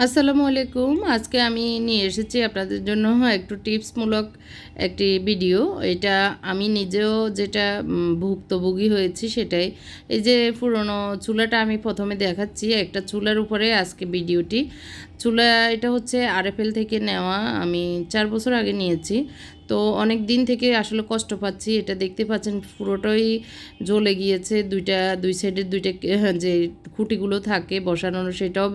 আসসালামু আলাইকুম। আজকে আমি নিয়ে এসেছি আপনাদের জন্য একটু টিপসমূলক একটি ভিডিও। এটা আমি নিজেও যেটা ভুক্তভোগী হয়েছি সেটাই। এই যে পুরনো চুলাটা আমি প্রথমে দেখাচ্ছি। একটা চুলার উপরে আজকে ভিডিওটি। চুলা এটা হচ্ছে আরএফএল থেকে নেওয়া, আমি চার বছর আগে নিয়েছি। তো অনেক দিন থেকে আসলে কষ্ট পাচ্ছি, এটা দেখতে পাচ্ছেন পুরোটাই জ্বলে গিয়েছে, দুইটা, দুই সাইডের দুইটা কে- যে খুঁটিগুলো থাকে বসানোর সেটাও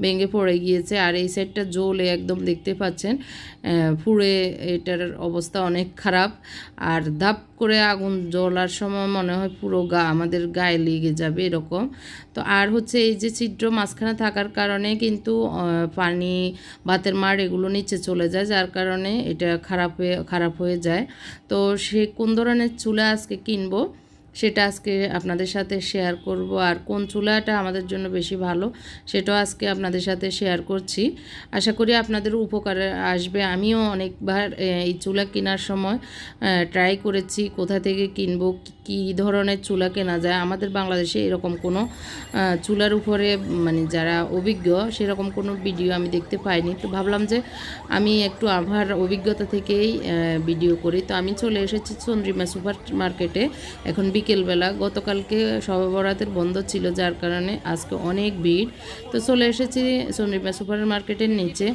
ভেঙে পড়ে গিয়েছে। আর এই সাইডটা জ্বলে একদম দেখতে পাচ্ছেন পুড়ে এটার অবস্থা অনেক খারাপ। আর ধাপ করে আগুন জ্বলার সময় মনে হয় পুরো গা, আমাদের গায়ে লেগে যাবে এরকম। তো আর হচ্ছে এই যে ছিদ্র মাঝখানে থাকার কারণে কিন্তু পানি বাতের মার এগুলো নিচে চলে যায়, যার কারণে এটা খারাপ হয়ে খারাপ হয়ে যায়। তো সে কোন ধরনের চুলা আজকে কিনবো? সেটা আজকে আপনাদের সাথে শেয়ার করব। আর কোন চুলাটা আমাদের জন্য বেশি ভালো, সেটাও আজকে আপনাদের সাথে শেয়ার করছি। আশা করি আপনাদের উপকারে আসবে। আমিও অনেকবার এই চুলা কেনার সময় ট্রাই করেছি কোথা থেকে কিনবো, কি- ধরনের চুলা কেনা যায়। আমাদের বাংলাদেশে এরকম কোনো চুলার উপরে মানে যারা অভিজ্ঞ, সেরকম কোনো ভিডিও আমি দেখতে পাইনি। তো ভাবলাম যে আমি একটু আমার অভিজ্ঞতা থেকেই ভিডিও করি। তো আমি চলে এসেছি চন্দ্রিমা সুপার মার্কেটে এখন বিকেলবেলা গতকালকে সবে বরাতের বন্ধ ছিল, যার কারণে আজকে অনেক ভিড়। তো চলে এসেছি সমীপা সুপার মার্কেটের নিচে।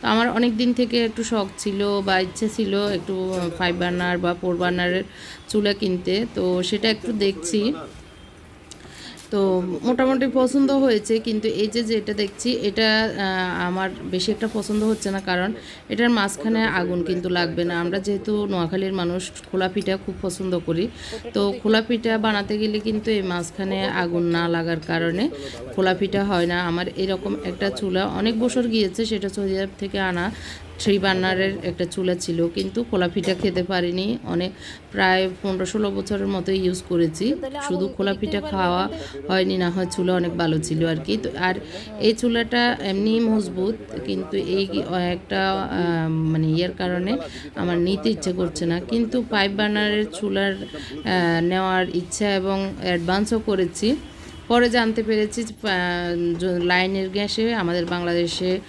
তো আমার অনেক দিন থেকে একটু শখ ছিল বা ইচ্ছে ছিল একটু ফাইভ বার্নার বা ফোর বার্নারের চুলা কিনতে। তো সেটা একটু দেখছি। তো মোটামুটি পছন্দ হয়েছে, কিন্তু এই যে যেটা দেখছি, এটা আমার বেশি একটা পছন্দ হচ্ছে না, কারণ এটার মাঝখানে আগুন কিন্তু লাগবে না। আমরা যেহেতু নোয়াখালীর মানুষ খোলা পিঠা খুব পছন্দ করি। তো খোলা পিঠা বানাতে গেলে কিন্তু এই মাঝখানে আগুন না লাগার কারণে খোলা পিঠা হয় না। আমার এরকম একটা চুলা অনেক বছর গিয়েছে, সেটা সৌদি আরব থেকে আনা। থ্রি বার্নারের একটা চুলা ছিল, কিন্তু খোলা পিঠা খেতে পারিনি। অনেক প্রায় পনেরো ষোলো বছরের মতো ইউজ করেছি। শুধু খোলা পিঠা খাওয়া হয়নি, না হয় চুলা অনেক ভালো ছিল আর কি। তো আর এই চুলাটা এমনি মজবুত, কিন্তু এই একটা মানে ইয়ের কারণে আমার নিতে ইচ্ছে করছে না। কিন্তু পাইপ বার্নারের চুলার নেওয়ার ইচ্ছা এবং অ্যাডভান্সও করেছি। পরে জানতে পেরেছি লাইনের গ্যাসে আমাদের বাংলাদেশে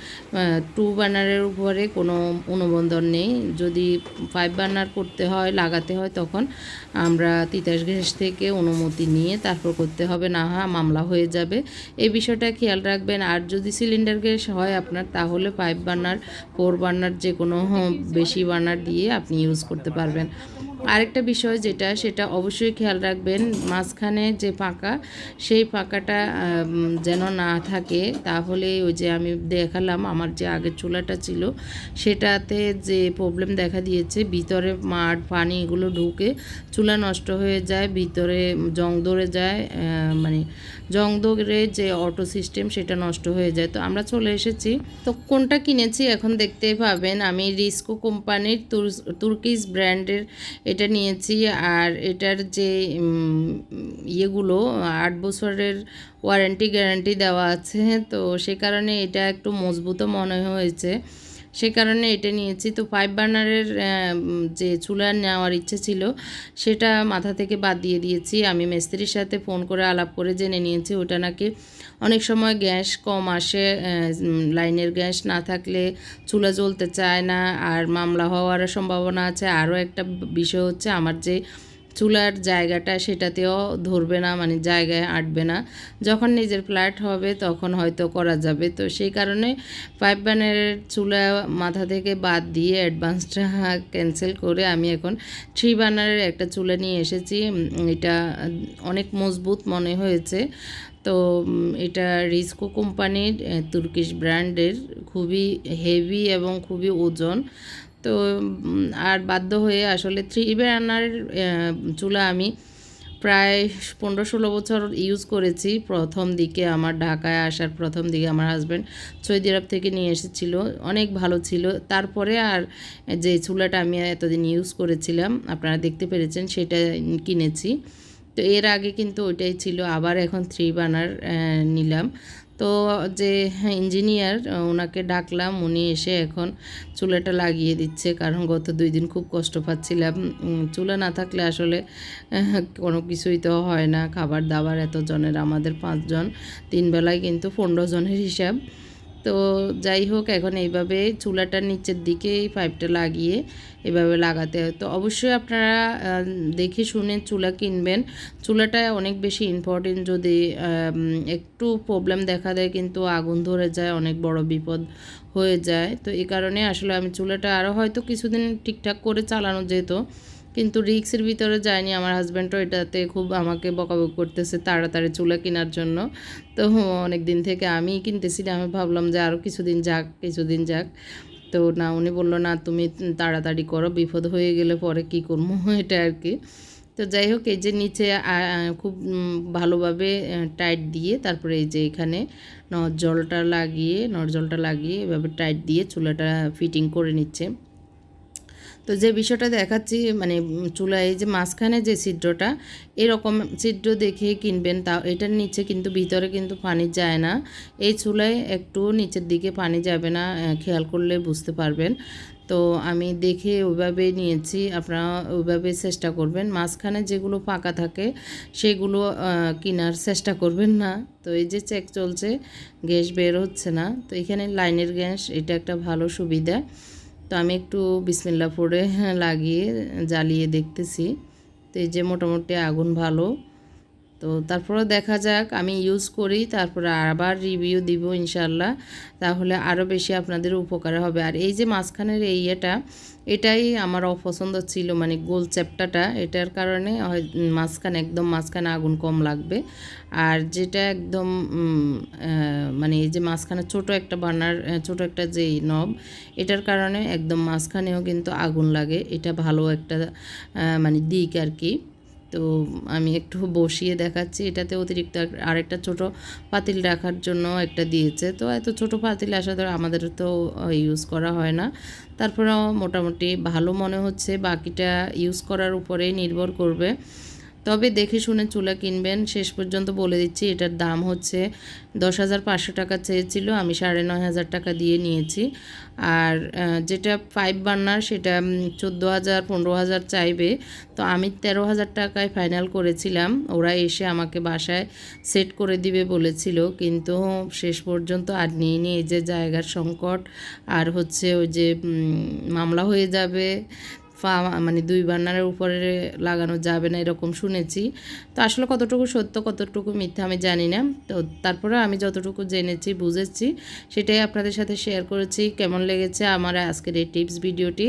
টু বার্নারের উপরে কোনো অনুমোদন নেই। যদি ফাইভ বার্নার করতে হয়, লাগাতে হয়, তখন আমরা তিতাস গ্যাস থেকে অনুমতি নিয়ে তারপর করতে হবে, না হয় মামলা হয়ে যাবে। এই বিষয়টা খেয়াল রাখবেন। আর যদি সিলিন্ডার গ্যাস হয় আপনার, তাহলে ফাইভ বার্নার ফোর বার্নার যে কোনো হ- বেশি বার্নার দিয়ে আপনি ইউজ করতে পারবেন। আরেকটা বিষয় যেটা, সেটা অবশ্যই খেয়াল রাখবেন, মাঝখানে যে পাকা সেই আম, যেন না থাকে তাহলে ওই যে আমি দেখালাম আমার যে আগের চুলাটা ছিল সেটাতে যে প্রবলেম দেখা দিয়েছে ভিতরে মাঠ পানি এগুলো ঢুকে চুলা নষ্ট হয়ে যায় ভিতরে জং ধরে যায় মানে জং ধরে যে অটো সিস্টেম সেটা নষ্ট হয়ে যায়। তো আমরা চলে এসেছি। তো কোনটা কিনেছি এখন দেখতে পাবেন। আমি রিস্কো কোম্পানির তুর- তুর্কিশ ব্র্যান্ডের এটা নিয়েছি আর এটার যে ইয়েগুলো আট বছরের ওয়ারেন্টি গ্যারান্টি দেওয়া আছে তো সে কারণে এটা একটু মজবুতও মনে হয়েছে। সে কারণে এটা নিয়েছি। তো ফাইভ বার্নারের যে চুলা নেওয়ার ইচ্ছে ছিল, সেটা মাথা থেকে বাদ দিয়ে দিয়েছি। আমি মিস্ত্রির সাথে ফোন করে আলাপ করে জেনে নিয়েছি, ওটা নাকি অনেক সময় গ্যাস কম আসে লাইনের গ্যাস না থাকলে চুলা জ্বলতে চায় না, আর মামলা হওয়ার সম্ভাবনা আছে। আরও একটা বিষয় হচ্ছে, আমার যে চুলার জায়গাটা সেটাতেও ধরবে না মানে জায়গায় আটবে না। যখন নিজের ফ্ল্যাট হবে তখন হয়তো করা যাবে। তো সেই কারণে পাইপ ব্যানের চুলা মাথা থেকে বাদ দিয়ে অ্যাডভান্সটা ক্যান্সেল করে আমি এখন থ্রি বার্নারের একটা চুলা নিয়ে এসেছি। এটা অনেক মজবুত মনে হয়েছে। তো এটা রিস্কো কোম্পানির তুর্কিশ ব্র্যান্ডের। খুবই হেভি এবং খুবই ওজন। তো আর বাধ্য হয়ে আসলে থ্রি বার্নারের চুলা আমি প্রায় পনেরো ষোলো বছর ইউজ করেছি। প্রথম দিকে আমার ঢাকায় আসার প্রথম দিকে আমার হাজব্যান্ড সৌদি আরব থেকে নিয়ে এসেছিল। অনেক ভালো ছিল। তারপরে আর যে চুলাটা আমি এতদিন ইউজ করেছিলাম, আপনারা দেখতে পেরেছেন, সেটা কিনেছি। তো এর আগে কিন্তু ওইটাই ছিল। আবার এখন থ্রি বানার নিলাম। তো যে ইঞ্জিনিয়ার, ওনাকে ডাকলাম, উনি এসে এখন চুলাটা লাগিয়ে দিচ্ছে। কারণ গত দুই দিন খুব কষ্ট পাচ্ছিলাম। চুলা না থাকলে আসলে কোনো কিছুই তো হয় না। খাবার দাবার এতজনের, আমাদের পাঁচজন। তিন বেলায় কিন্তু পনেরো জনের হিসাব। তো যাই হোক, এখন এইভাবে চুলাটার নিচের দিকে এই পাইপটা লাগিয়ে এভাবে লাগাতে হয়। তো অবশ্যই আপনারা দেখে শুনে চুলা কিনবেন। চুলাটা অনেক বেশি ইম্পর্টেন্ট যদি একটু প্রবলেম দেখা দেয় কিন্তু আগুন ধরে যায়, অনেক বড় বিপদ হয়ে যায়। তো এই কারণে আসলে আমি চুলাটা আরও হয়তো কিছুদিন ঠিকঠাক করে চালানো যেত। কিন্তু রিক্সের ভিতরে যায়নি, আমার হাজব্যান্ডও এটাতে খুব আমাকে বকাবক করতেছে তাড়াতাড়ি চুলা কেনার জন্য। তো অনেক দিন থেকে আমি কিনতেছি আমি ভাবলাম যে আরও কিছুদিন যাক কিছুদিন যাক। তো না, উনি বলল, না, তুমি তাড়াতাড়ি করো, বিপদ হয়ে গেলে পরে কি করব? এটা আর কি। তো যাই হোক, এই যে নিচে খুব ভালোভাবে টাইট দিয়ে তারপরে এই যে এখানে নজলটা লাগিয়ে নজলটা লাগিয়ে এভাবে টাইট দিয়ে চুলাটা ফিটিং করে নিচ্ছে। তো যে বিষয়টা দেখাচ্ছি মানে চুলায় যে মাঝখানে যে ছিদ্রটা, এরকম ছিদ্র দেখে কিনবেন, তা এটার নিচে কিন্তু, ভিতরে কিন্তু পানি যায় না। এই চুলায় একটু নিচের দিকে পানি যাবে না খেয়াল করলে বুঝতে পারবেন। তো আমি দেখে ওইভাবে নিয়েছি, আপনারা ওইভাবে চেষ্টা করবেন। মাঝখানে যেগুলো ফাঁকা থাকে, সেগুলো কেনার চেষ্টা করবেন না। তো এই যে চেক চলছে, গ্যাস বের হচ্ছে না। তো এখানে লাইনের গ্যাস, এটা একটা ভালো সুবিধা। তো আমি একটু বিসমিল্লা পরে লাগিয়ে জ্বালিয়ে দেখতেছি। তো এই যে মোটামুটি আগুন ভালো। তো তারপরে দেখা যাক, আমি ইউজ করি, তারপরে আবার রিভিউ দিব ইনশাল্লাহ তাহলে আরও বেশি আপনাদের উপকার হবে। আর এই যে মাঝখানের এই ইয়েটা, এটাই আমার অপছন্দ ছিল মানে গোল চ্যাপটাটা। এটার কারণে মাঝখানে, একদম মাঝখানে আগুন কম লাগবে। আর যেটা একদম মানে এই যে মাঝখানে ছোট একটা বার্নার ছোট একটা যে নব এটার কারণে একদম মাঝখানেও কিন্তু আগুন লাগে। এটা ভালো একটা মানে দিক আর কি। তো আমি একটু বসিয়ে দেখাচ্ছি। এটাতে অতিরিক্ত আরেকটা ছোট পাতিল রাখার জন্য একটা দিয়েছে। তো এত ছোট পাতিল আসা ধর আমাদের তো ইউজ করা হয় না। তারপরেও মোটামুটি ভালো মনে হচ্ছে। বাকিটা ইউজ করার উপরেই নির্ভর করবে। তবে দেখে শুনে চুলা কিনবেন, শেষ পর্যন্ত বলে দিচ্ছি, এটার দাম হচ্ছে দশ হাজার পাঁচশো টাকা চেয়েছিল, আমি সাড়ে নয় হাজার টাকা দিয়ে নিয়েছি। আর যেটা ফাইভ বার্নার সেটা চোদ্দ হাজার, পনেরো হাজার চাইবে। তো আমি তেরো হাজার টাকায় ফাইনাল করেছিলাম, ওরা এসে আমাকে বাসায় সেট করে দিবে বলেছিল, কিন্তু শেষ পর্যন্ত আর নিয়ে নিয়ে যে জায়গার সংকট, আর হচ্ছে ওই যে মামলা হয়ে যাবে ফা- মানে দুই বার্নারের উপরে লাগানো যাবে না এরকম শুনেছি। তো আসলে কতটুকু সত্য কতটুকু মিথ্যা আমি জানি না। তো তারপরে আমি যতটুকু জেনেছি বুঝেছি সেটাই আপনাদের সাথে শেয়ার করেছি। কেমন লেগেছে আমার আজকের এই টিপস ভিডিওটি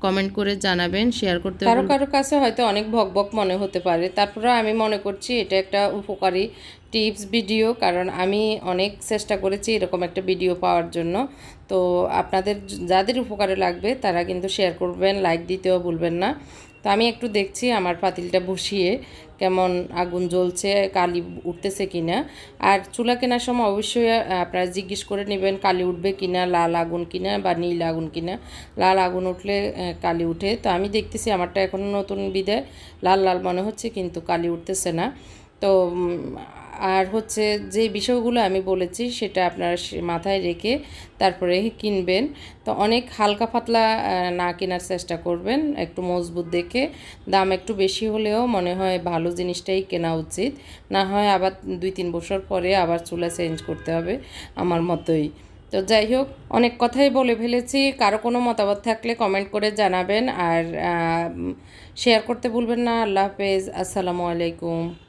কমেন্ট করে জানাবেন শেয়ার করতে কারও কারও কাছে হয়তো অনেক ভকভক মনে হতে পারে। তারপরে আমি মনে করছি এটা একটা উপকারী টিপস ভিডিও কারণ আমি অনেক চেষ্টা করেছি এরকম একটা ভিডিও পাওয়ার জন্য। তো আপনাদের যাদের উপকারে লাগবে তারা কিন্তু শেয়ার করবেন লাইক দিতেও ভুলবেন না। তো আমি একটু দেখছি আমার পাতিলটা বসিয়ে কেমন আগুন জ্বলছে, কালি উঠতেছে কিনা। আর চুলা কেনার সময় অবশ্যই আপনারা জিজ্ঞেস করে নেবেন কালি উঠবে কিনা, লাল আগুন কিনা বা নীল আগুন কিনা। লাল আগুন উঠলে কালি উঠে। তো আমি দেখতেছি আমারটা এখন নতুন বিদায়। লাল লাল মনে হচ্ছে কিন্তু কালি উঠতেছে না। তো আর হচ্ছে যে বিষয়গুলো আমি বলেছি সেটা আপনারা মাথায় রেখে তারপরে কিনবেন। তো অনেক হালকা পাতলা না কেনার চেষ্টা করবেন, একটু মজবুত দেখে। দাম একটু বেশি হলেও মনে হয় ভালো জিনিসটাই কেনা উচিত। না হয় আবার দুই তিন বছর পরে আবার চুলা চেঞ্জ করতে হবে আমার মতোই। তো যাই হোক, অনেক কথাই বলে ফেলেছি। কারও কোনো মতামত থাকলে কমেন্ট করে জানাবেন। আর শেয়ার করতে ভুলবেন না। আল্লাহ হাফেজ। আসসালামু আলাইকুম।